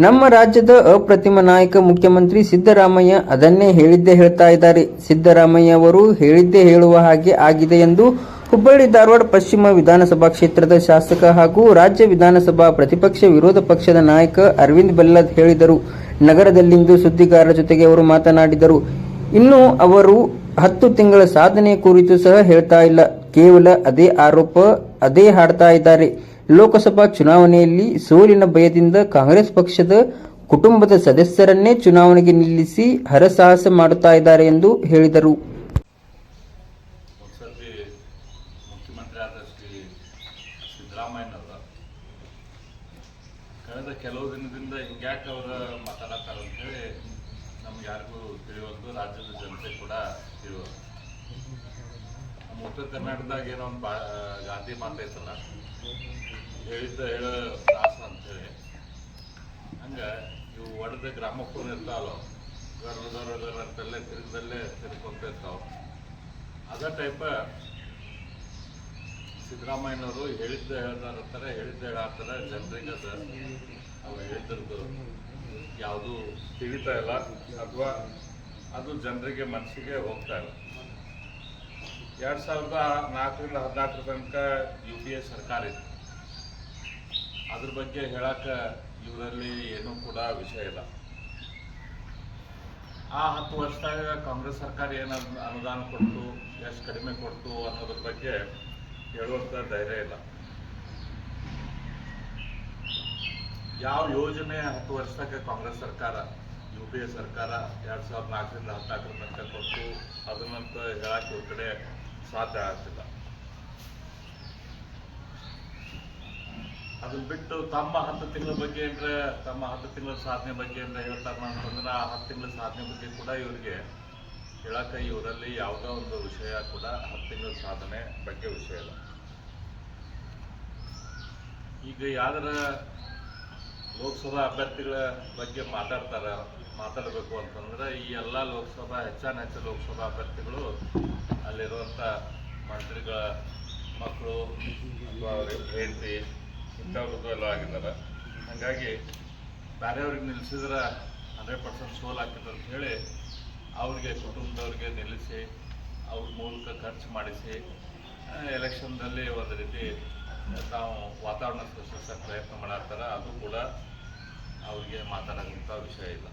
ನಮ್ಮ ರಾಜ್ಯದ ಅಪ್ರತಿಮ ನಾಯಕ ಮುಖ್ಯಮಂತ್ರಿ ಸಿದ್ದರಾಮಯ್ಯ ಅದನ್ನೇ ಹೇಳಿದ್ದೇ ಹೇಳ್ತಾ ಇದ್ದಾರೆ. ಸಿದ್ದರಾಮಯ್ಯ ಅವರು ಹೇಳಿದ್ದೇ ಹೇಳುವ ಹಾಗೆ ಆಗಿದೆ ಎಂದು ಹುಬ್ಬಳ್ಳಿ ಧಾರವಾಡ ಪಶ್ಚಿಮ ವಿಧಾನಸಭಾ ಕ್ಷೇತ್ರದ ಶಾಸಕ ಹಾಗೂ ರಾಜ್ಯ ವಿಧಾನಸಭಾ ಪ್ರತಿಪಕ್ಷ ವಿರೋಧ ಪಕ್ಷದ ನಾಯಕ ಅರವಿಂದ್ ಬೆಲ್ಲದ್ ಹೇಳಿದರು. ನಗರದಲ್ಲಿಂದು ಸುದ್ದಿಗಾರರ ಜೊತೆಗೆ ಅವರು ಮಾತನಾಡಿದರು. ಇನ್ನು ಅವರು ಹತ್ತು ತಿಂಗಳ ಸಾಧನೆ ಕುರಿತು ಸಹ ಹೇಳ್ತಾ ಇಲ್ಲ. ಕೇವಲ ಅದೇ ಆರೋಪ, ಅದೇ ಹಾಡ್ತಾ ಇದ್ದಾರೆ. ಲೋಕಸಭಾ ಚುನಾವಣೆಯಲ್ಲಿ ಸೋಲಿನ ಭಯದಿಂದ ಕಾಂಗ್ರೆಸ್ ಪಕ್ಷದ ಕುಟುಂಬದ ಸದಸ್ಯರನ್ನೇ ಚುನಾವಣೆಗೆ ನಿಲ್ಲಿಸಿ ಹರಸಾಹಸ ಮಾಡುತ್ತಾ ಇದ್ದಾರೆ ಎಂದು ಹೇಳಿದರು. ಕಳೆದ ಕೆಲವು ದಿನದಿಂದ ಹಿಂಗ್ಯಾಕೆ ಅವರ ಮಾತಾಡತ್ತಾರ ಅಂತೇಳಿ ನಮ್ಗೆ ಯಾರಿಗೂ ತಿಳಿಯೋದು ರಾಜ್ಯದ ಜನತೆ ಕೂಡ ನಮ್ಮ ಉತ್ತರ ಕರ್ನಾಟಕದಾಗ ಏನೋ ಒಂದು ಬಾ ಗಾಂಧಿ ಮಾತೈತಲ್ಲ ಹೇಳಿದ್ದ ಹೇಳೋ ದಾಸ ಅಂತೇಳಿ. ಹಂಗೆ ಇವು ಒಡೆದ ಗ್ರಾಮಕ್ಕೂ ಇರ್ತಾವಲ್ಲ ಗರ್ ಗರ್ ಗರ್ ಅಂತೆಲ್ಲ ತಿರುಗದಲ್ಲೇ ತಿರ್ಕೊಂತ ಇರ್ತಾವ. ಅದ ಟೈಪ ಸಿದ್ದರಾಮಯ್ಯನವರು ಹೇಳಿದ್ದ ಹೇಳ್ತಾರಂತಾರೆ ಹೇಳಿದ್ದ ಹೇಳತ್ತಾರ ಜನರಿಗೆ ಅದ. ಅವ್ರು ಹೇಳಿದ್ರದ್ದು ಯಾವುದು ತಿಳಿತಾ ಇಲ್ಲ, ಅಥವಾ ಅದು ಜನರಿಗೆ ಮನಸ್ಸಿಗೆ ಹೋಗ್ತಾ ಇಲ್ಲ. ಎರಡು ಸಾವಿರದ ನಾಲ್ಕರಿಂದ ಹದಿನಾಲ್ಕರ ತನಕ ಯು ಪಿ ಎ ಸರ್ಕಾರ ಇತ್ತು ಅದ್ರ ಬಗ್ಗೆ ಹೇಳಕ್ಕ ಇವರಲ್ಲಿ ಏನೂ ಕೂಡ ವಿಷಯ ಇಲ್ಲ. ಆ ಹತ್ತು ವರ್ಷದಾಗ ಕಾಂಗ್ರೆಸ್ ಸರ್ಕಾರ ಏನು ಅನುದಾನ ಕೊಡ್ತು, ಎಷ್ಟು ಕಡಿಮೆ ಕೊಡ್ತು ಅನ್ನೋದ್ರ ಬಗ್ಗೆ ಹೇಳುವಂಥ ಧೈರ್ಯ ಇಲ್ಲ. ಯಾವ ಯೋಜನೆ ಹತ್ತು ವರ್ಷದಾಗ ಕಾಂಗ್ರೆಸ್ ಸರ್ಕಾರ ಯು ಪಿ ಎ ಸರ್ಕಾರ ಎರಡು ಸಾವಿರದ ನಾಲ್ಕರಿಂದ ಹದಿನಾಲ್ಕರ ತನಕ ಕೊಟ್ಟು ಅದನ್ನಂತ ಹೇಳಕ್ಕೆ ಇವ್ರ ಕಡೆ ಸಾಧ್ಯ ಆಗ್ತಿಲ್ಲ. ಅದನ್ನ ಬಿಟ್ಟು ತಮ್ಮ ಹತ್ತು ತಿಂಗಳ ಬಗ್ಗೆ ಅಂದ್ರೆ, ತಮ್ಮ ಹತ್ತು ತಿಂಗಳ ಸಾಧನೆ ಬಗ್ಗೆ ಅಂದ್ರೆ ಹೇಳ್ತಾರೆ ಅಂತಂದ್ರೆ ಆ ಹತ್ತು ತಿಂಗಳ ಸಾಧನೆ ಬಗ್ಗೆ ಕೂಡ ಇವರಿಗೆ ಹೇಳಕ್ಕ ಇವರಲ್ಲಿ ಯಾವುದೋ ಒಂದು ವಿಷಯ ಕೂಡ ಹತ್ತು ತಿಂಗಳ ಸಾಧನೆ ಬಗ್ಗೆ ವಿಷಯ ಇಲ್ಲ. ಈಗ ಯಾವ್ದಾರ ಲೋಕಸಭಾ ಅಭ್ಯರ್ಥಿಗಳ ಬಗ್ಗೆ ಮಾತಾಡ್ತಾರೆ, ಮಾತಾಡಬೇಕು ಅಂತಂದ್ರೆ ಈ ಎಲ್ಲ ಲೋಕಸಭಾ, ಹೆಚ್ಚಾನ ಹೆಚ್ಚು ಲೋಕಸಭಾ ಅಭ್ಯರ್ಥಿಗಳು ಅಲ್ಲಿರುವಂಥ ಮಂತ್ರಿಗಳ ಮಕ್ಕಳು ಅಥವಾ ಹೆಂಡತಿ ಇಂಥವ್ರದ್ದು ಎಲ್ಲ ಆಗಿದ್ದಾರೆ. ಹಾಗಾಗಿ ಬೇರೆಯವ್ರಿಗೆ ನಿಲ್ಲಿಸಿದ್ರೆ ಹಂಡ್ರೆಡ್ ಪರ್ಸೆಂಟ್ ಸೋಲ್ ಆಗ್ತದೆ ಅಂತ ಹೇಳಿ ಅವ್ರಿಗೆ ಕುಟುಂಬದವ್ರಿಗೆ ನಿಲ್ಲಿಸಿ, ಅವ್ರ ಮೂಲಕ ಖರ್ಚು ಮಾಡಿಸಿ ಎಲೆಕ್ಷನ್ದಲ್ಲಿ ಒಂದು ರೀತಿ ತಾವು ವಾತಾವರಣ ಸೃಷ್ಟಿಸೋಕೆ ಪ್ರಯತ್ನ ಮಾಡತ್ತಾರ ಅದು ಕೂಡ ಅವ್ರಿಗೆ ಮಾತಾಡೋಂಥ ವಿಷಯ ಇಲ್ಲ.